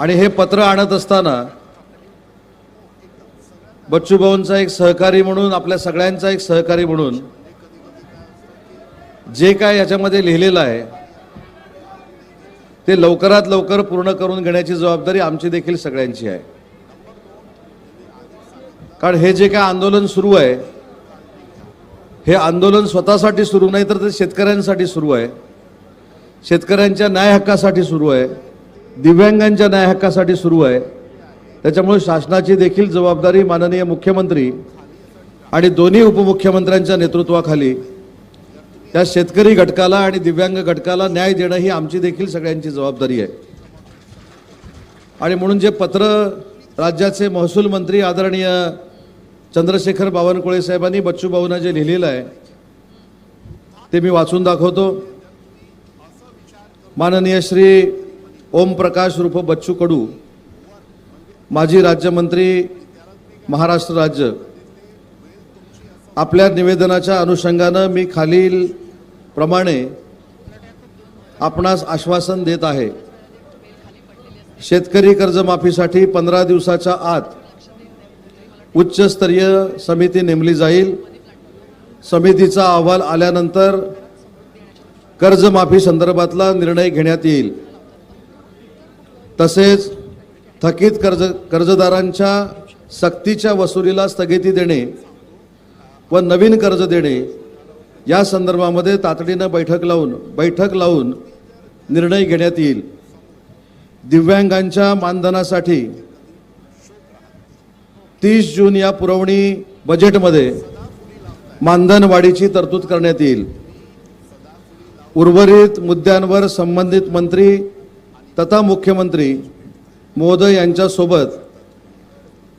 आणि हे पत्र आणत असताना बच्चू भाऊंचा एक सहकारी म्हणून आपल्या सगळ्यांचा एक सहकारी म्हणून जे काय याच्यामध्ये लिहिलेलं आहे ते लवकरात लवकर पूर्ण करून घेण्याची जबाबदारी आमची देखील सगळ्यांची आहे. कारण हे जे काय आंदोलन सुरू आहे हे आंदोलन स्वतःसाठी सुरू नाही तर ते शेतकऱ्यांसाठी सुरू आहे. शेतकऱ्यांच्या न्याय हक्कासाठी सुरू आहे. दिव्यांगांच्या न्याय हक्कासाठी सुरू आहे. त्याच्यामुळे शासनाची देखील जबाबदारी माननीय मुख्यमंत्री आणि दोन्ही उपमुख्यमंत्र्यांच्या नेतृत्वाखाली त्या शेतकरी घटकाला आणि दिव्यांग घटकाला न्याय देणं ही आमची देखील सगळ्यांची जबाबदारी आहे. आणि म्हणून जे पत्र राज्याचे महसूल मंत्री आदरणीय चंद्रशेखर बावनकुळे साहेबांनी बच्चू भाऊंना जे लिहिलेलं आहे ते मी वाचून दाखवतो. माननीय श्री ओम प्रकाश रूप बच्चू कडू माजी राज्यमंत्री महाराष्ट्र राज्य आपल्या निवेदनाच्या अनुषंगानं मी खालील प्रमाणे आपणास आश्वासन देत आहे. शेतकरी कर्जमाफीसाठी पंधरा दिवसाच्या आत उच्चस्तरीय समिती नेमली जाईल. समितीचा अहवाल आल्यानंतर कर्जमाफी संदर्भातला निर्णय घेण्यात येईल. तसेच थकीत कर्ज कर्जदारांच्या सक्तीच्या वसुलीला स्थगिती देणे व नवीन कर्ज देणे या संदर्भामध्ये तातडीनं बैठक लावून बैठक लावून निर्णय घेण्यात येईल. दिव्यांगांच्या मानधनासाठी तीस जून या पुरवणी बजेटमध्ये मानधन वाढीची तरतूद करण्यात येईल. उर्वरित मुद्द्यांवर संबंधित मंत्री तथा मुख्यमंत्री मोदय यांच्यासोबत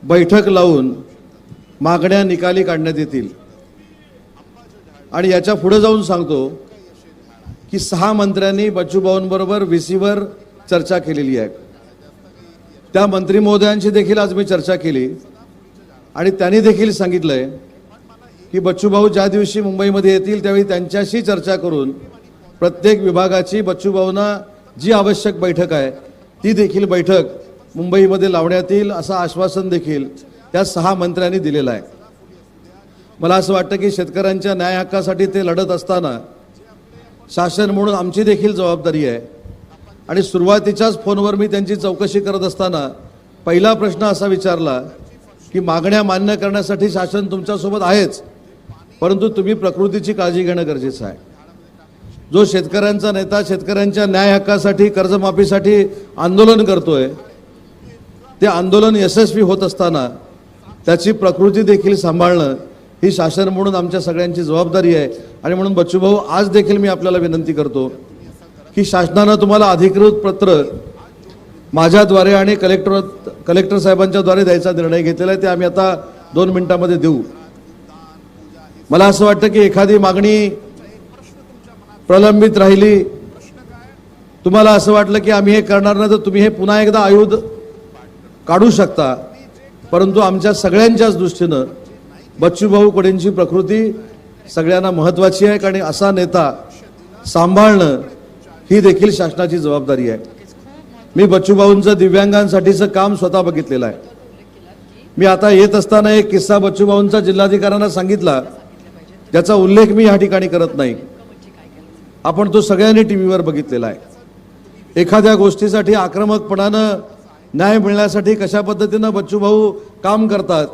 बैठक लावून मागण्या निकाली काढण्यात येतील. आणि याच्यापुढे जाऊन सांगतो की सहा मंत्र्यांनी बच्चूभाऊंबरोबर व्ही सीवर चर्चा केलेली आहे. त्या मंत्री महोदयांशी देखील आज मी चर्चा केली. आणि त्यांनी देखील सांगितलंय की बच्चूभाऊ ज्या दिवशी मुंबईमध्ये येतील त्यावेळी त्यांच्याशी चर्चा करून प्रत्येक विभागाची बच्चूभाऊंना जी आवश्यक बैठक आहे ती देखील बैठक मुंबईमध्ये लावण्यात येईल असं आश्वासन देखील त्या सहा मंत्र्यांनी दिलेलं आहे. मला असं वाटतं की शेतकऱ्यांच्या न्याय हक्कासाठी ते लढत असताना शासन म्हणून आमची देखील जबाबदारी आहे. आणि सुरुवातीच्याच फोनवर मी त्यांची चौकशी करत असताना पहिला प्रश्न असा विचारला की मागण्या मान्य करण्यासाठी शासन तुमच्यासोबत आहेच परंतु तुम्ही प्रकृतीची काळजी घेणं गरजेचं आहे. जो शेतकऱ्यांचा नेता शेतकऱ्यांच्या न्याय हक्कासाठी कर्जमाफीसाठी आंदोलन करतोय ते आंदोलन यशस्वी होत असताना त्याची प्रकृती देखील सांभाळणं ही शासन म्हणून आमच्या सगळ्यांची जबाबदारी आहे. आणि म्हणून बच्चूभाऊ आज देखील मी आपल्याला विनंती करतो की शासनानं तुम्हाला अधिकृत पत्र माझ्याद्वारे आणि कलेक्टर कलेक्टर साहेबांच्या द्वारे द्यायचा निर्णय घेतलेला आहे. ते आम्ही आता दोन मिनिटांमध्ये देऊ. मला असं वाटतं की एखादी मागणी प्रलंबित राहिली. तुम्हाला असं वाटलं की आम्ही हे करणार नाही तर तुम्ही हे पुन्हा एकदा आयुध काढू शकता. परंतु आमच्या सगळ्यांच्याच दृष्टीनं बच्चूभाऊ कडेंची प्रकृती सगळ्यांना महत्त्वाची आहे आणि असा नेता सांभाळणं ही देखील शासनाची जबाबदारी आहे. मी बच्चूभाऊंचं दिव्यांगांसाठीचं काम स्वतः बघितलेलं आहे. मी आता येत असताना एक किस्सा बच्चूभाऊंचा जिल्हाधिकाऱ्यांना सांगितला ज्याचा उल्लेख मी या ठिकाणी करत नाही. आपण तो सगळ्यांनी टी व्हीवर बघितलेला आहे. एखाद्या गोष्टीसाठी आक्रमकपणानं न्याय मिळण्यासाठी कशा पद्धतीनं बच्चूभाऊ काम करतात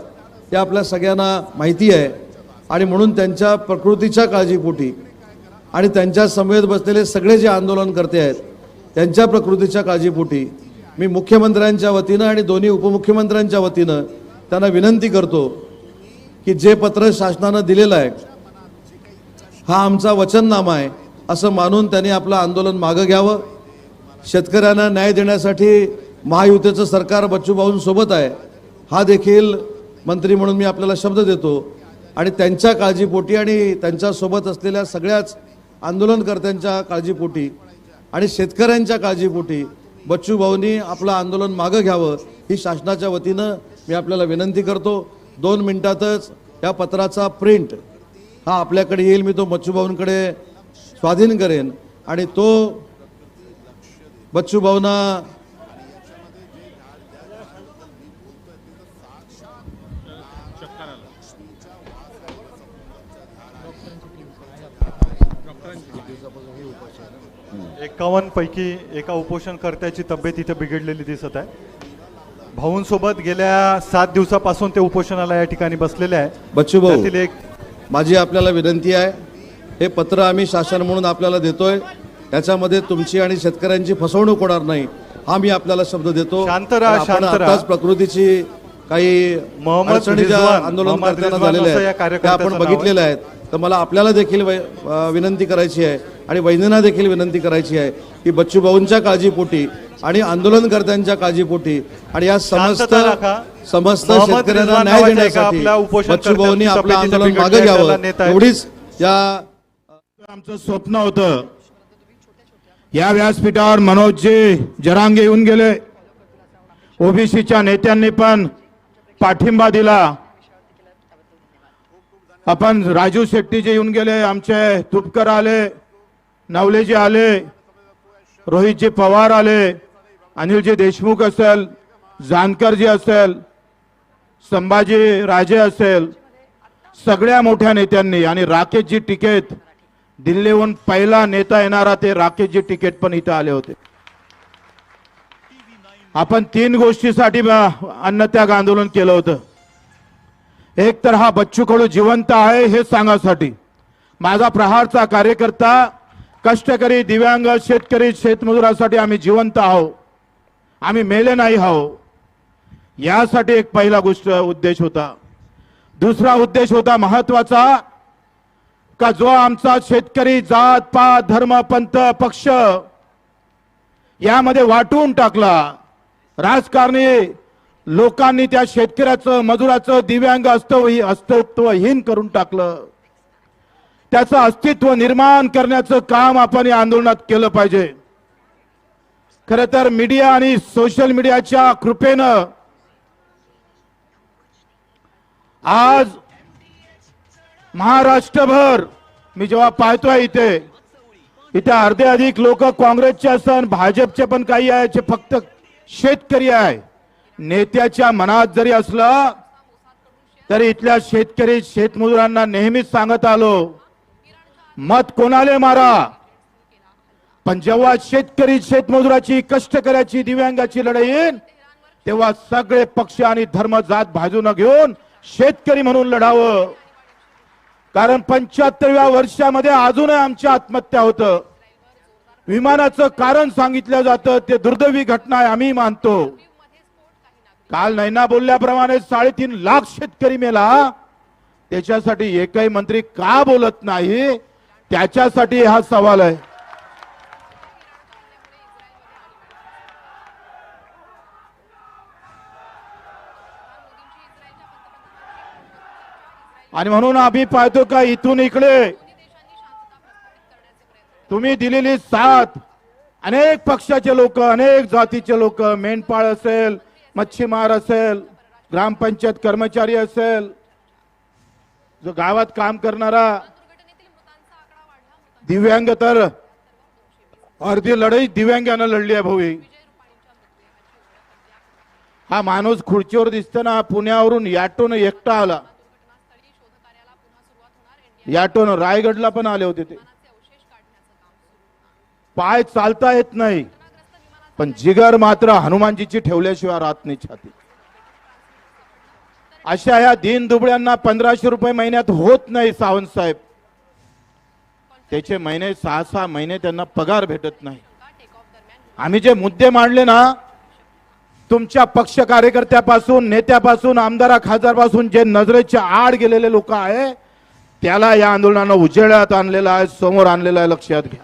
ते आपल्या सगळ्यांना माहिती आहे. आणि म्हणून त्यांच्या प्रकृतीच्या काळजीपोटी आणि त्यांच्या समवेत बसलेले सगळे जे आंदोलन करते आहेत त्यांच्या प्रकृतीच्या काळजीपोटी मी मुख्यमंत्र्यांच्या वतीनं आणि दोन्ही उपमुख्यमंत्र्यांच्या वतीनं त्यांना विनंती करतो की जे पत्र शासनानं दिलेलं आहे हा आमचा वचननामा आहे. असं मानून त्यांनी आपलं आंदोलन मागं घ्यावं. शेतकऱ्यांना न्याय देण्यासाठी महायुतीचं सरकार बच्चूभाऊंसोबत आहे. हा देखील मंत्री म्हणून मी आपल्याला शब्द देतो. आणि त्यांच्या काळजीपोटी आणि त्यांच्यासोबत असलेल्या सगळ्याच आंदोलनकर्त्यांच्या काळजीपोटी आणि शेतकऱ्यांच्या काळजीपोटी बच्चू भाऊंनी आपलं आंदोलन मागं घ्यावं ही शासनाच्या वतीनं मी आपल्याला विनंती करतो. दोन मिनिटातच या पत्राचा प्रिंट हा आपल्याकडे येईल. मी तो बच्चूभाऊंकडे स्वाधीन करेन. आणि तो बच्चू भावना एकावन्न पैकी एका उपोषणकर्त्याची तब्येत इथे बिघडलेली दिसत आहे. भाऊंसोबत गेल्या सात दिवसापासून ते उपोषणाला या ठिकाणी बसलेले आहे. बच्चू भाऊ एक माझी आपल्याला विनंती आहे हे पत्र आम्ही शासन म्हणून आपल्याला देतोय त्याच्यामध्ये तुमची आणि शेतकऱ्यांची फसवणूक होणार नाही हा मी आपल्याला शब्द देतो. आताच प्रकृतीची काही आंदोलन करताना झालेल्या आहेत त्या आपण. बघितलेल्या आहेत तर मला आपल्याला देखील विनंती करायची आहे आणि वैद्यना देखील विनंती करायची आहे की बच्चू भाऊंच्या काळजीपोटी आणि आंदोलनकर्त्यांच्या काळजीपोटी आणि या समस्त. समस्त शेतकऱ्यांना न्याय देण्यासाठी बच्चू भाऊंनी आपलं आंदोलन मागे घ्यावं. एवढीच या आमचं स्वप्न होतं. या व्यासपीठावर मनोजजी जरांगे येऊन गेले. ओबीसीच्या नेत्यांनी पण पाठिंबा दिला. आपण राजू शेट्टीजी येऊन गेले आमचे तुपकर आले नवलेजी आले रोहितजी पवार आले अनिलजी देशमुख असेल जानकरजी असेल संभाजी राजे असेल सगळ्या मोठ्या नेत्यांनी आणि राकेशजी टिकेत दिल्लीहून पहिला नेता येणारा ते राकेशजी तिकीट पण इथं आले होते. आपण तीन गोष्टीसाठी अन्नत्याग आंदोलन केलं होतं. एक तर हा बच्चू कडू जिवंत आहे हे सांगासाठी. माझा प्रहारचा कार्यकर्ता कष्टकरी दिव्यांग शेतकरी शेतमजुरासाठी आम्ही जिवंत आहो आम्ही मेले नाही आहो यासाठी एक पहिला गोष्ट उद्देश होता. दुसरा उद्देश होता महत्त्वाचा का जो आमचा शेतकरी जात पात धर्म पंथ पक्ष यामध्ये वाटून टाकला राजकारणी लोकांनी त्या शेतकऱ्याचं मजुराचं दिव्यांग अस्तव अस्तित्वहीन करून टाकलं. त्याचं अस्तित्व निर्माण करण्याचं काम आपण या आंदोलनात केलं पाहिजे. खर तर मीडिया आणि सोशल मीडियाच्या कृपेनं आज महाराष्ट्रभर. मी जेव्हा पाहतोय इथे इथे अर्धे अधिक लोक काँग्रेसचे असन भाजपचे पण काही आहे जे फक्त शेतकरी आहे. नेत्याच्या मनात जरी असलं तरी इथल्या शेतकरी शेतमजुरांना नेहमीच सांगत आलो मत कोणाले मारा? पण जेव्हा शेतकरी शेतमजुराची कष्टकऱ्याची दिव्यांगाची लढाई येईल तेव्हा सगळे पक्ष आणि धर्म जात भाजून घेऊन शेतकरी म्हणून लढावं. कारण पंच्याहत्तरव्या वर्षामध्ये अजूनही आमची आत्महत्या होतं. विमानाचं कारण सांगितलं जातं ते दुर्दैवी घटना आहे आम्ही मानतो. काल नैना बोलल्याप्रमाणे साडेतीन लाख शेतकरी मेला. त्याच्यासाठी एकही मंत्री का बोलत नाही? त्याच्यासाठी हा सवाल आहे. आणि म्हणून आम्ही पाहतो का इथून इकडे तुम्ही दिलेली साथ अनेक पक्षाचे लोक अनेक जातीचे लोक मेंढपाळ असेल मच्छीमार असेल ग्रामपंचायत कर्मचारी असेल जो गावात काम करणारा दिव्यांग तर अर्धी लढाई दिव्यांगानं लढली आहे भाऊ हा. माणूस खुर्चीवर दिसताना पुण्यावरून याटून एकटा आला. याटोन रायगडला पण आले होते ते. पाय चालता येत नाही. पण जिगर मात्र हनुमानजीची ठेवल्याशिवाय राहत नाही छाती. अशा या दीन दुबळ्यांना पंधराशे रुपये महिन्यात होत नाही सावंत साहेब. त्याचे महिने सहा सहा महिने त्यांना पगार भेटत नाही. आम्ही जे मुद्दे मांडले ना तुमच्या पक्ष कार्यकर्त्यापासून नेत्यापासून आमदारा खासदारपासून जे नजरेच्या आड गेलेले लोक आहे त्याला या आंदोलनानं उजेडात आणलेलं आहे समोर आणलेलं आहे लक्षात घ्या.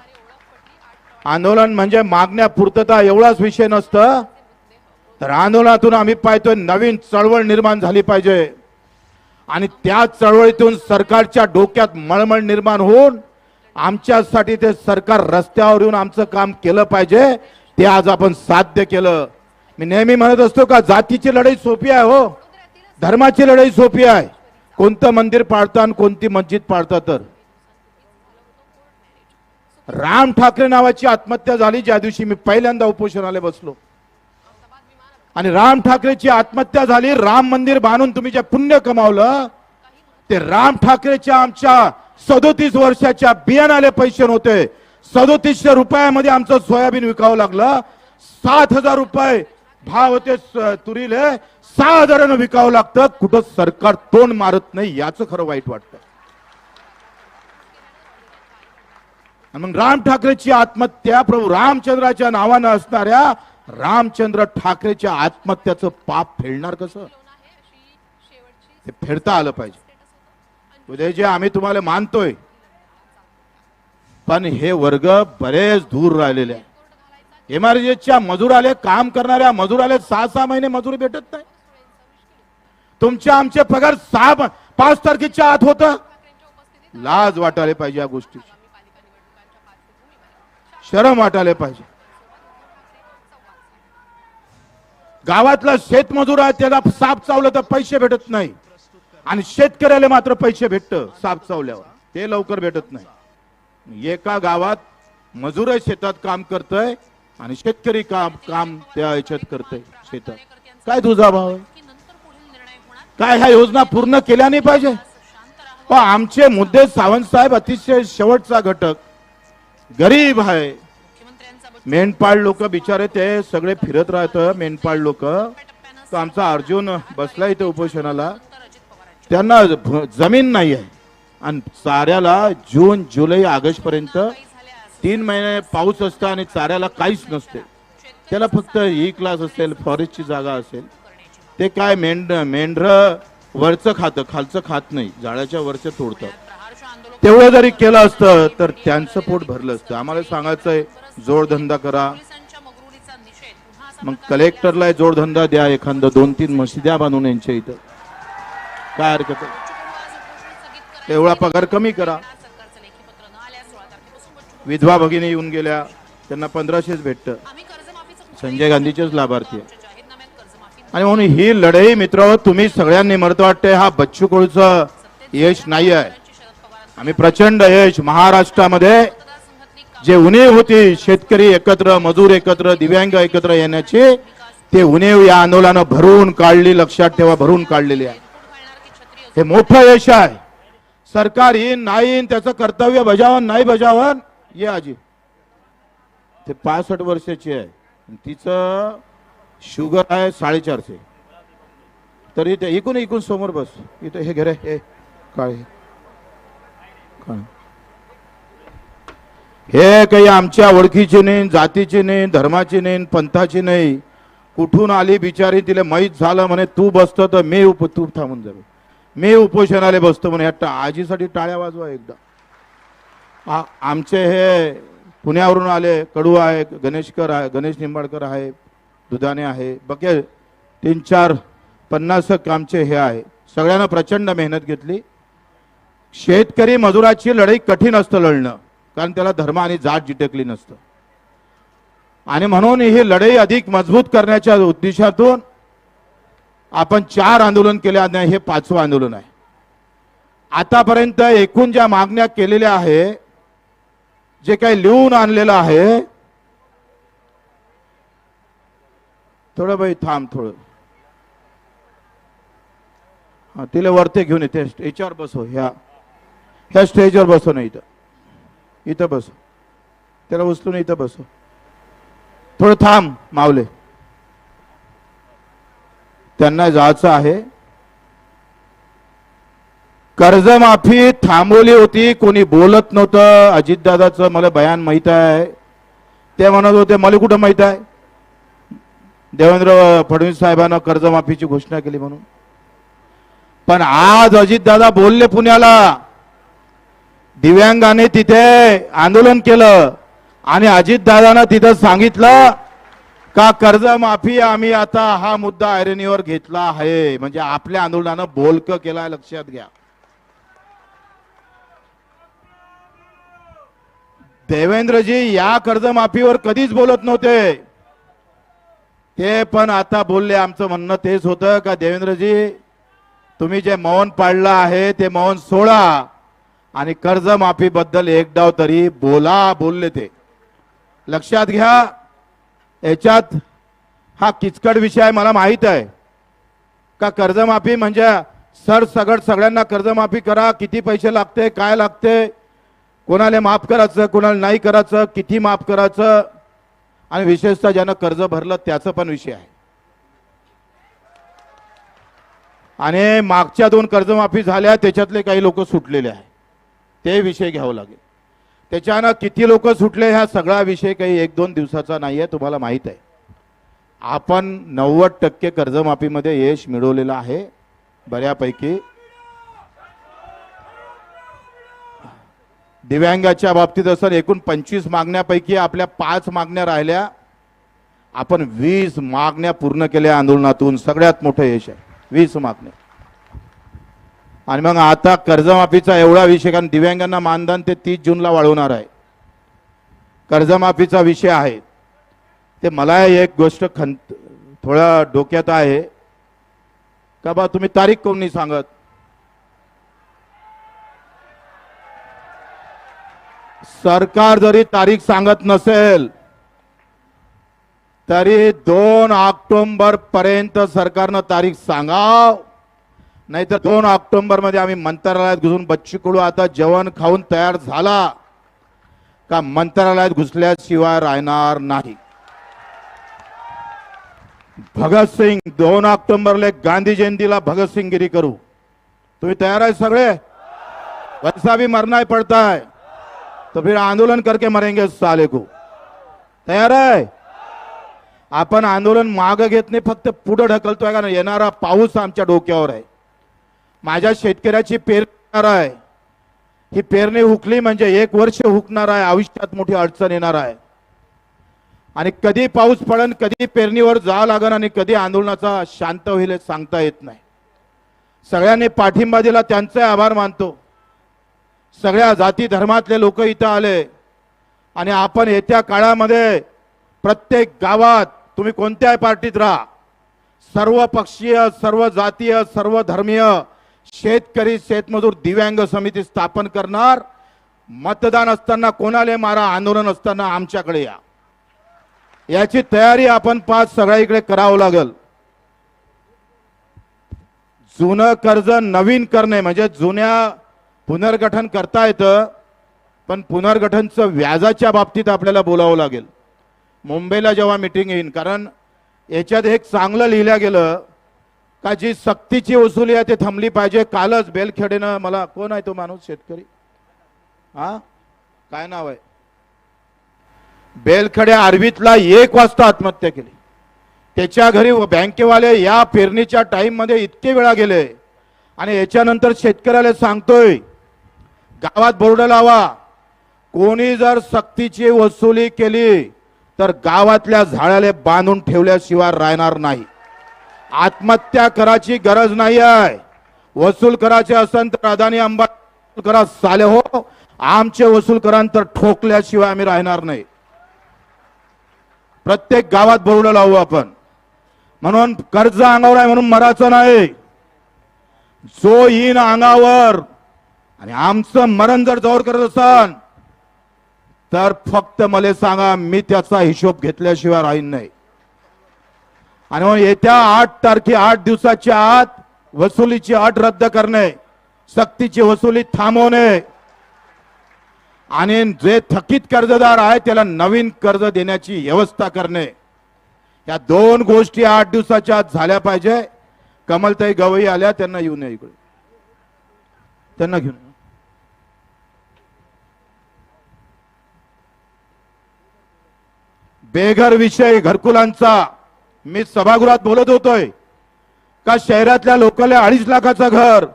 आंदोलन म्हणजे मागण्या पूर्तता एवढाच विषय नसतं तर आंदोलनातून आम्ही पाहतोय नवीन चळवळ निर्माण झाली पाहिजे. आणि त्या चळवळीतून सरकारच्या डोक्यात मळमळ निर्माण होऊन आमच्यासाठी ते सरकार रस्त्यावर येऊन आमचं काम केलं पाहिजे ते आज आपण साध्य केलं. मी नेहमी म्हणत असतो का जातीची लढाई सोपी आहे हो धर्माची लढाई सोपी आहे. कोणतं मंदिर पाळता आणि कोणती मस्जिद पाळता तर? राम ठाकरे नावाची आत्महत्या झाली ज्या दिवशी मी पहिल्यांदा उपोषणाला बसलो. आणि राम ठाकरेची आत्महत्या झाली राम मंदिर बांधून तुम्ही जे पुण्य कमावलं ते राम ठाकरेच्या आमच्या सदोतीस वर्षाच्या बियाणाले पैसे नव्हते. सदोतीसशे रुपयामध्ये आमचं सोयाबीन विकावं लागलं. सात हजार रुपये भाव होते तुरीले. सहा हजारानं विकावं लागतं कुठं सरकार तोंड मारत नाही याचं खरं वाईट वाटतं. मग राम ठाकरेची आत्महत्या प्रभू रामचंद्राच्या नावानं असणाऱ्या रामचंद्र ठाकरेच्या आत्महत्याचं पाप फेडणार कसं? ते फेडता आलं पाहिजे. उदयजी आम्ही तुम्हाला मानतोय. पण हे वर्ग बरेच दूर राहिलेले आहे एमआरजीच्या मजूर आले काम करणाऱ्या मजूर आले सहा सहा महिने मजुरी भेटत नाही. तुमचे आमचे पगार सहा पाच तारखेच्या आत होत. लाज वाटायला पाहिजे या गोष्टीची. शरम वाटायला पाहिजे. गावातला शेतमजूर आहे त्याला साप चावलं तर पैसे भेटत नाही. आणि शेतकऱ्याला मात्र पैसे भेटत साप चावल्यावर. ते लवकर भेटत नाही. एका गावात मजूर शेतात काम करतय आणि शेतकरी काम काम त्या याच्यात करतय शेतात. काय तुझा भाव आहे? काय ह्या योजना पूर्ण केल्या नाही पाहिजे? पण आमचे मुद्दे सावंत साहेब अतिशय शेवटचा घटक. गरीब आहे. मेंढपाळ लोक बिचारे ते सगळे फिरत राहत मेंढपाळ लोक. तो आमचा अर्जुन बसला इथे उपोषणाला. त्यांना जमीन नाही आहे आणि चाऱ्याला जून जुलै ऑगस्ट पर्यंत तीन महिने पाऊस असतं आणि चाऱ्याला काहीच नसते. त्याला फक्त ई क्लास असेल फॉरेस्टची जागा असेल. ते काय मेंढ मेंढर वरचं खातं खालचं खात नाही. झाडाच्या वरचं तोडतं. तेवढं जरी केलं असतं तर त्यांचं पोट भरलं असतं. आम्हाला सांगायचंय जोडधंदा करा. मग कलेक्टरला जोडधंदा द्या एखादं दोन तीन मशिद्या बांधून यांच्या इथं. काय हरकत आहे? तेवढा पगार कमी करा. विधवा भगिनी येऊन गेल्या त्यांना पंधराशेच भेटतं. संजय गांधीचेच लाभार्थी आहे. आणि म्हणून ही लढाई मित्र तुम्ही सगळ्यांनी मरत वाटते हा बच्चू कडूचं यश नाही आहे आम्ही प्रचंड यश महाराष्ट्रामध्ये जे उणीव होती शेतकरी एकत्र मजूर एकत्र दिव्यांग एकत्र येण्याची ते उणीव या आंदोलनानं भरून काढली लक्षात ठेवा भरून काढलेली आहे. हे मोठं यश आहे. सरकार येईन नाही येईन त्याचं कर्तव्य बजावन नाही बजावन ये आजी. ते पासष्ट वर्षाची आहे. तिचं शुगर आहे साडेचारशे. तरी ते इकून इकून समोर बस. इथं हे घरे हे काळे हे. काही आमच्या ओळखीची नाही जातीची नाही धर्माची नाही पंथाची नाही. कुठून आली बिचारी तिला माहीत झालं म्हणे तू बसतो तर मी उप तू थांबून जाऊ मी उपोषणाला बसतो म्हणे या आजीसाठी टाळ्या वाजवा एकदा. आमचे हे पुण्यावरून आले कडू आहे गणेशकर आहे गणेश निंबाडकर आहे दुधाने आहे. बघे तीन चार पन्नास कामचे हे आहे. सगळ्यांना प्रचंड मेहनत घेतली. शेतकरी मजुराची लढाई कठीण असतं लढणं कारण त्याला धर्म आणि जात जिटकली नसतं. आणि म्हणून ही लढाई अधिक मजबूत करण्याच्या उद्देशातून आपण चार आंदोलन केले आणि हे पाचवं आंदोलन आहे. आतापर्यंत एकूण ज्या मागण्या केलेल्या आहे जे काही लिहून आणलेलं आहे थोडं बाई थांब थोडं. हा तिला वरते घेऊन येते याच्यावर बसो ह्या. ह्या स्टेजवर बसो ना इथं. इथं बसो त्याला उचलून इथं बसो थोडं थांब मावले त्यांना जायचं आहे. कर्जमाफी थांबवली होती कोणी बोलत नव्हतं. अजितदादाचं मला बयान माहीत आहे. ते म्हणत होते मला कुठं माहीत आहे? देवेंद्र फडणवीस साहेबांना कर्जमाफीची घोषणा केली म्हणून. पण आज अजितदादा बोलले पुण्याला. दिव्यांगाने तिथे आंदोलन केलं आणि अजितदादानं तिथं सांगितलं का कर्जमाफी आम्ही आता हा मुद्दा ऐरणीवर घेतला आहे. म्हणजे आपल्या आंदोलनानं बोलक केला लक्षात घ्या. देवेंद्रजी या कर्जमाफीवर कधीच बोलत नव्हते. ते पण आता बोलले आमचं म्हणणं तेच होतं का देवेंद्रजी तुम्ही जे मौन पाळलं आहे ते मौन सोडा आणि कर्जमाफीबद्दल एक डाव तरी बोला बोलले ते. लक्षात घ्या याच्यात हा किचकट विषय आहे मला माहीत आहे. का कर्जमाफी म्हणजे सर सगळ सगळ्यांना कर्जमाफी करा किती पैसे लागते काय लागते कोणाला माफ करायचं कोणाला नाही करायचं किती माफ करायचं आणि विशेषतः ज्यानं कर्ज भरलं त्याचं पण विषय आहे. आणि मागच्या दोन कर्जमाफी झाल्या त्याच्यातले काही लोक सुटलेले आहे ते विषय घ्यावं लागेल. त्याच्यानं किती लोक सुटले हा सगळा विषय काही एक दोन दिवसाचा नाही आहे तुम्हाला माहीत आहे. आपण नव्वद टक्के कर्जमाफीमध्ये यश मिळवलेलं आहे बऱ्यापैकी. दिव्यांगाच्या बाबतीत असं एकूण पंचवीस मागण्यापैकी आपल्या पाच मागण्या राहिल्या. आपण वीस मागण्या पूर्ण केल्या आंदोलनातून. सगळ्यात मोठं यश आहे. वीस मागण्या. आणि मग आता कर्जमाफीचा एवढा विषय कारण दिव्यांगांना मानधन ते तीस जूनला वाढवणार आहे. कर्जमाफीचा विषय आहे. ते मला एक गोष्ट खंत थोडा डोक्यात आहे. का बा तुम्ही तारीख कोण नाही सांगत? सरकार जरी तारीख सांगत नसेल तरी दोन ऑक्टोंबर पर्यंत सरकारनं तारीख सांगाव. नाहीतर दोन ऑक्टोंबरमध्ये आम्ही मंत्रालयात घुसून बच्ची कुळू आता जेवण खाऊन तयार झाला का मंत्रालयात घुसल्याशिवाय राहणार नाही. भगतसिंग दोन ऑक्टोबरला गांधी जयंतीला भगतसिंगगिरी करू. तुम्ही तयार आहे सगळे? वैसा भी मरना पडताय. तो फिर आंदोलन करके मरेंगे साले को। तयार आहे आपण आंदोलन मागं घेत नाही फक्त पुढे ढकलतोय कारण येणारा पाऊस आमच्या डोक्यावर आहे। माझ्या शेतकऱ्याची पेरणार आहे। ही पेरणी हुकली म्हणजे एक वर्ष हुकणार आहे आयुष्यात मोठी अडचण येणार आहे. आणि कधी पाऊस पडन कधी पेरणीवर जावं लागन आणि कधी आंदोलनाचा शांत होईल सांगता येत नाही. सगळ्यांनी पाठिंबा दिला त्यांचे आभार मानतो. सगळ्या जाती धर्मातले लोक इथं आले. आणि आपण येत्या काळामध्ये प्रत्येक गावात तुम्ही कोणत्याही पार्टीत राहा. सर्व पक्षीय सर्व जातीय सर्व धर्मीय शेतकरी शेतमजूर दिव्यांग समिती स्थापन करणार. मतदान असताना कोणाले मारा आंदोलन असताना आमच्याकडे या. याची तयारी आपण पाच सगळ्या इकडे करावं लागल. जुनं कर्ज नवीन करणे म्हणजे जुन्या पुनर्गठन करता येतं पण पुनर्गठनचं व्याजाच्या बाबतीत आपल्याला बोलावं लागेल. मुंबईला जेव्हा मिटिंग येईन कारण याच्यात एक चांगलं लिहिलं गेलं का जी सक्तीची वसुली आहे ते थांबली पाहिजे. कालच बेलखेडेनं मला कोण आहे तो माणूस शेतकरी? हा? काय नाव आहे? बेलखेडे आरवीतला एक वाजता आत्महत्या केली. त्याच्या घरी बँकेवाले या पेरणीच्या टाईममध्ये इतके वेळा गेले. आणि याच्यानंतर शेतकऱ्याला सांगतोय गावात बोर्ड लावा. कोणी जर सक्तीची वसुली केली तर गावातल्या झाडाला बांधून ठेवल्याशिवाय राहणार नाही. आत्महत्या करायची गरज नाही आहे वसूल करायचे असेल तर अदानी अंबा करा साले हो. आमचे वसूल करा तर ठोकल्याशिवाय आम्ही राहणार नाही. प्रत्येक गावात बोर्ड लावू आपण. म्हणून कर्ज अंगावर आहे म्हणून मराचं नाही. जो येईन अंगावर आणि आमचं मरण जर जवळ करत असन तर फक्त मला सांगा मी त्याचा हिशोब घेतल्याशिवाय राहीन नाही. आणि मग येत्या आठ तारखे आठ दिवसाच्या आत वसुलीची अट रद्द करणे सक्तीची वसुली थांबवणे. आणि जे थकीत कर्जदार आहे त्याला नवीन कर्ज देण्याची व्यवस्था करणे. या दोन गोष्टी आठ दिवसाच्या आत झाल्या पाहिजे. कमलताई गवई आल्या त्यांना येऊन नये इकडे. त्यांना घेऊन या. बेघर विषय घरकुलांचा. मी सभागृहात बोलत होतोय. का शहरातल्या लोकांना अडीच लाखाचं घर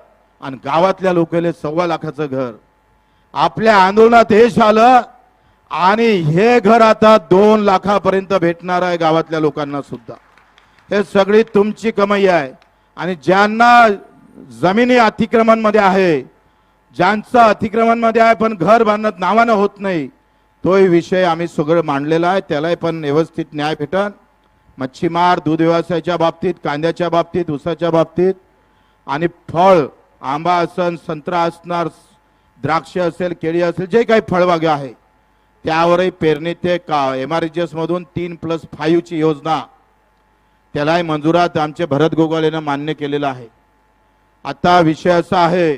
आणि गावातल्या लोकांना सव्वा लाखाचं घर? आपल्या आंदोलनात यश आलं आणि हे घर आता दोन लाखापर्यंत भेटणार आहे गावातल्या लोकांना सुद्धा. हे सगळी तुमची कमाई आहे. आणि ज्यांना जमिनी अतिक्रमणमध्ये आहे ज्यांचं अतिक्रमणमध्ये आहे पण घर बांधत नावानं होत नाही तोही विषय आम्ही सगळं मांडलेला आहे. त्यालाही पण व्यवस्थित न्याय भेटन. मच्छीमार दूध व्यवसायाच्या बाबतीत कांद्याच्या बाबतीत ऊसाच्या बाबतीत आणि फळ आंबा असन संत्रा असणार द्राक्ष असेल केळी असेल जे काही फळबागे आहे त्यावरही पेरणी ते का एम आर मधून तीन प्लस फाईव्हची योजना त्यालाही मंजुरात आमचे भरत गोगालेनं मान्य केलेलं आहे. आता विषय असा आहे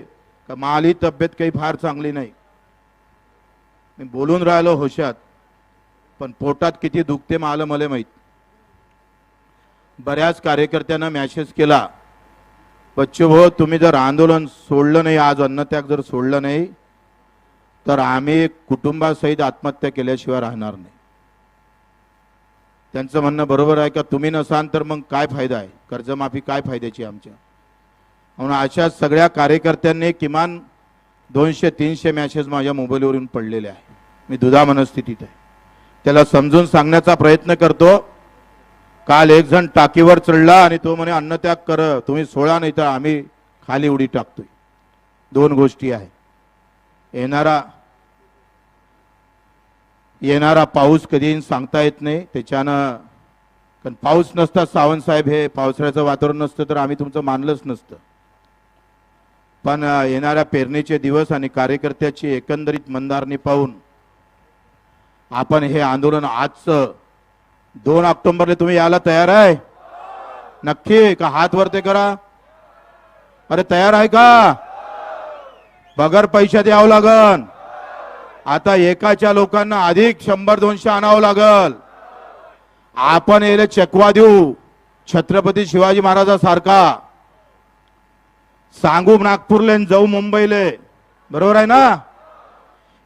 का माली तब्येत काही फार चांगली नाही. मी बोलून राहिलो होशात पण पोटात किती दुखते मला मला माहीत. बऱ्याच कार्यकर्त्यांना मॅसेज केला बच्चू भाऊ तुम्ही जर आंदोलन सोडलं नाही आज अन्नत्याग जर सोडलं नाही तर आम्ही कुटुंबासहित आत्महत्या केल्याशिवाय राहणार नाही. त्यांचं म्हणणं बरोबर आहे का? तुम्ही नसाल तर मग काय फायदा आहे? कर्जमाफी काय फायद्याची आमच्या? म्हणून अशा सगळ्या कार्यकर्त्यांनी किमान दोनशे तीनशे मॅसेज माझ्या मोबाईलवरून पडलेले आहे मी दुधा मनस्थितीत आहे. त्याला समजून सांगण्याचा प्रयत्न करतो. काल एक जण टाकीवर चढला आणि तो म्हणे अन्नत्याग कर तुम्ही सोळा नाही तर आम्ही खाली उडी टाकतोय. दोन गोष्टी आहे. येणारा येणारा पाऊस कधी सांगता येत नाही. त्याच्यानं कारण पाऊस नसता सावंत साहेब हे पावसाळ्याचं वातावरण नसतं तर आम्ही तुमचं मानलंच नसतं. पण येणाऱ्या पेरणीचे दिवस आणि कार्यकर्त्याची एकंदरीत मंदारणी पाहून आपण हे आंदोलन आजचं दोन ऑक्टोबरला तुम्ही यायला तयार आहे? नक्की का हात वरते करा? अरे तयार आहे का? बगर पैशात यावं लागन. आता एकाच्या लोकांना अधिक शंभर दोनशे आणावं लागल. आपण याला चकवा देऊ छत्रपती शिवाजी महाराजासारखा. सांगू नागपूरले जाऊ मुंबईले. बरोबर आहे ना?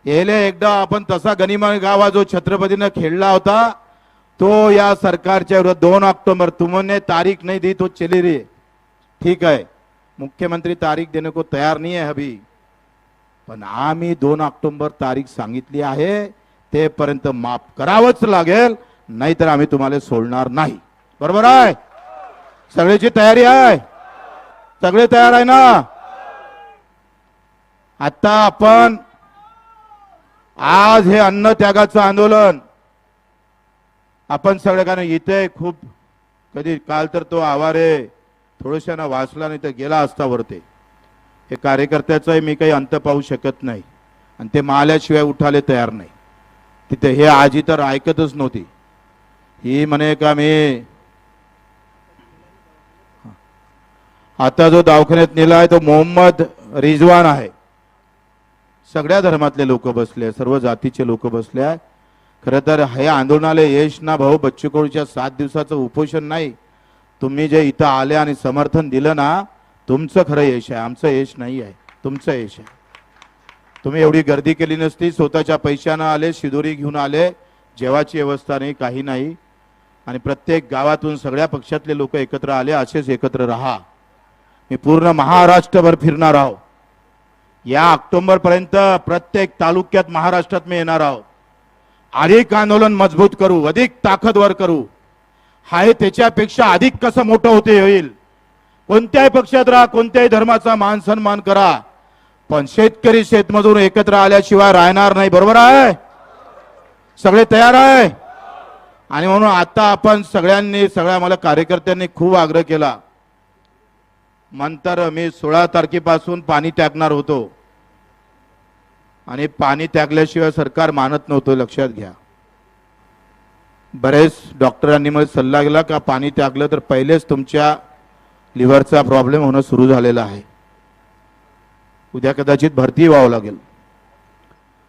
येले एकदा आपण तसा गनिमा गावा जो छत्रपतीनं खेळला होता तो या सरकारच्या विरोधात दोन ऑक्टोबर तुमने तारीख नाही दी तो चली रे. ठीक आहे. मुख्यमंत्री तारीख देने को तयार नाही आहे अभी. पण आम्ही दोन ऑक्टोबर तारीख सांगितली आहे तेपर्यंत माफ करावंच लागेल नाहीतर आम्ही तुम्हाला सोडणार नाही. बरोबर आहे? सगळ्याची तयारी आहे? सगळे तयार आहे ना? आता आपण आज हे अन्न त्यागाचं आंदोलन. आपण सगळ्या कारण इथे खूप कधी काल तर तो आवारे थोडशानं वाचला नाही तर गेला असता वरते. हे कार्यकर्त्याचाही मी काही अंत पाहू शकत नाही. आणि ते माल्याशिवाय उठाले तयार नाही. तिथे हे आजी तर ऐकतच नव्हती. ही म्हणे का मी? आता जो दवाखान्यात नेला आहे तो मोहम्मद रिजवान आहे. सगळ्या धर्मातले लोक बसले सर्व जातीचे लोक बसले. आहे खरं तर हे आंदोलनाला यश ना भाऊ बच्चूकुळूच्या सात दिवसाचं उपोषण नाही. तुम्ही जे इथं आले आणि समर्थन दिलं ना तुमचं खरं यश आहे. आमचं यश नाही आहे. तुमचं यश आहे. तुम्ही एवढी गर्दी केली नसती स्वतःच्या पैशानं आले शिदोरी घेऊन आले जेवाची व्यवस्था नाही काही नाही. आणि प्रत्येक गावातून सगळ्या पक्षातले लोक एकत्र आले असेच एकत्र राहा. मी पूर्ण महाराष्ट्रभर फिरणार आहो. या ऑक्टोबर पर्यंत प्रत्येक तालुक्यात महाराष्ट्रात मी येणार आहो अधिक आंदोलन मजबूत करू अधिक ताकदवर करू. हाय त्याच्यापेक्षा अधिक कसं मोठं होते होईल? कोणत्याही पक्षात राहा कोणत्याही धर्माचा मान सन्मान करा. पण शेतकरी शेतमजूर एकत्र आल्याशिवाय राहणार नाही बरोबर आहे? सगळे तयार आहे? आणि म्हणून आता आपण सगळ्यांनी सगळ्या मला कार्यकर्त्यांनी खूप आग्रह केला. नंतर मी सोळा तारखेपासून पाणी टाकणार होतो. आणि पाणी टाकल्याशिवाय सरकार मानत नव्हतं लक्षात घ्या. बरेच डॉक्टरांनी मला सल्ला गेला का पाणी टाकलं तर पहिलेच तुमच्या लिव्हरचा प्रॉब्लेम होणं सुरू झालेला आहे. उद्या कदाचित भरती व्हावं लागेल.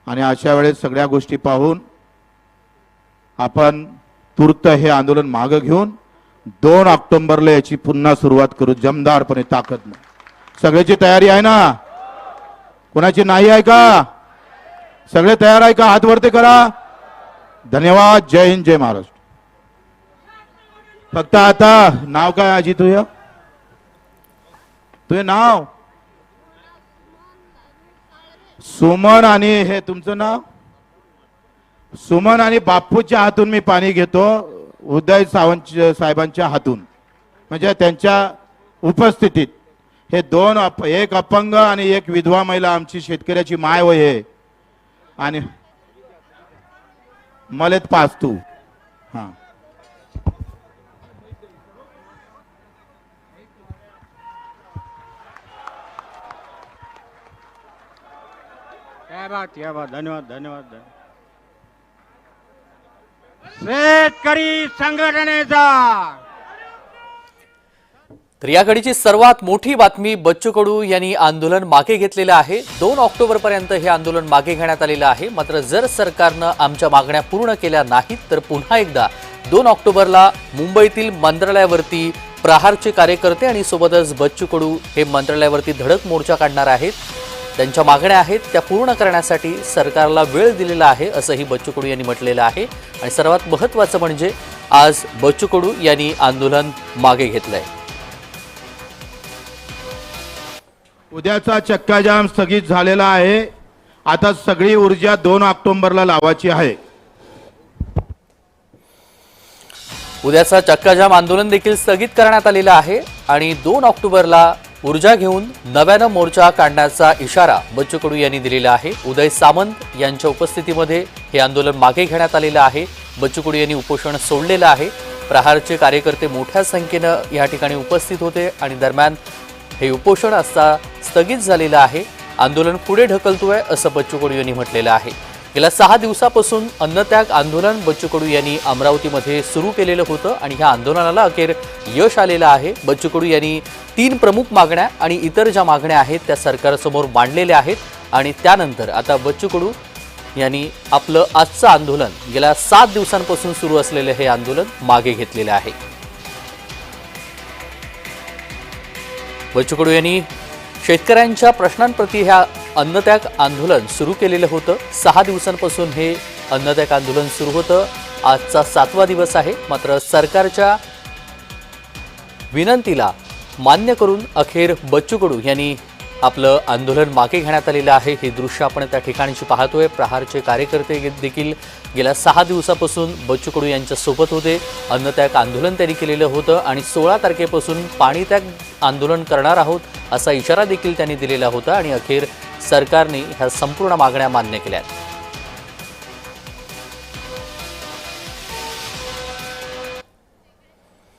आणि अशा वेळेस सगळ्या गोष्टी पाहून आपण तूर्त हे आंदोलन मागं घेऊन दोन ऑक्टोबरला याची पुन्हा सुरुवात करू जमदारपणे ताकद सगळ्याची तयारी आहे ना? कोणाची नाही आहे का? सगळे तयार आहे का? हात वरती करा. धन्यवाद जय हिंद जय महाराष्ट्र. फक्त आता नाव काय आजी तुझ? तुझे नाव? सुमन आणि हे तुमचं नाव? सुमन आणि बापूच्या हातून मी पाणी घेतो. उदय सावंत साहेबांच्या हातून. म्हणजे त्यांच्या उपस्थितीत हे दोन अप एक अपंग आणि एक विधवा महिला आमची शेतकऱ्याची माय वय आहे. आणि मलेत पास तू. हा. या बात या बात. धन्यवाद धन्यवाद धन्यवाद. शेतकरी संघटनेचा. तर या घडीची सर्वात मोठी बातमी बच्चू कडू यांनी आंदोलन मागे घेतलेलं आहे. दोन ऑक्टोबरपर्यंत हे आंदोलन मागे घेण्यात आलेलं आहे. मात्र जर सरकारनं आमच्या मागण्या पूर्ण केल्या नाहीत तर पुन्हा एकदा दोन ऑक्टोबरला मुंबईतील मंत्रालयावरती प्रहारचे कार्यकर्ते आणि सोबतच बच्चू कडू हे मंत्रालयावरती धडक मोर्चा काढणार आहेत. त्यांच्या मागण्या आहेत त्या पूर्ण करण्यासाठी सरकारला वेळ दिलेला आहे असंही बच्चू कडू यांनी म्हटलेलं आहे. आणि सर्वात महत्त्वाचं म्हणजे आज बच्चू कडू यांनी आंदोलन मागे घेतलंय. उद्याचा चक्काजाम स्थगित झालेला आहे. आता सगळी ऊर्जा दोन ऑक्टोबरला लावायची आहे. उद्याचा चक्काजाम आंदोलन देखील स्थगित करण्यात आलेलं आहे आणि दोन ऑक्टोबरला ऊर्जा घेऊन नव्यानं मोर्चा काढण्याचा इशारा बच्चू कडू यांनी दिलेला आहे. उदय सामंत यांच्या उपस्थितीमध्ये हे आंदोलन मागे घेण्यात आलेलं आहे. बच्चू कडू यांनी उपोषण सोडलेलं आहे. प्रहारचे कार्यकर्ते मोठ्या संख्येनं या ठिकाणी उपस्थित होते आणि दरम्यान हे उपोषण असता स्थगित झालेलं आहे. आंदोलन पुढे ढकलतोय असं बच्चू कडू यांनी म्हटलेलं आहे. गेल्या सहा दिवसापासून अन्नत्याग आंदोलन बच्चू कडू यांनी अमरावतीमध्ये सुरू केलेलं होतं आणि ह्या आंदोलनाला अखेर यश आलेलं आहे. बच्चू कडू यांनी तीन प्रमुख मागण्या आणि इतर ज्या मागण्या आहेत त्या सरकारसमोर मांडलेल्या आहेत आणि त्यानंतर आता बच्चू कडू यांनी आपलं आजचं आंदोलन गेल्या सात दिवसांपासून सुरू असलेलं हे आंदोलन मागे घेतलेलं आहे. बच्चू कडू यांनी शेतकऱ्यांच्या प्रश्नांप्रती ह्या अन्नत्याग आंदोलन सुरू केलेलं होतं. सहा दिवसांपासून हे अन्नत्याग आंदोलन सुरू होतं. आजचा सातवा दिवस आहे. मात्र सरकारच्या विनंतीला मान्य करून अखेर बच्चू कडू यांनी आपलं आंदोलन मागे घेण्यात आलेलं आहे. हे दृश्य आपण त्या ठिकाणची पाहतोय. प्रहारचे कार्यकर्ते देखील गेल्या सहा दिवसापासून बच्चू कडू यांच्यासोबत होते. अन्नत्याग आंदोलन त्यांनी केलेलं होतं आणि सोळा तारखेपासून पाणीत्याग आंदोलन करणार आहोत असा इशारा देखील त्यांनी दिलेला होता आणि अखेर सरकारने ह्या संपूर्ण मागण्या मान्य केल्या आहेत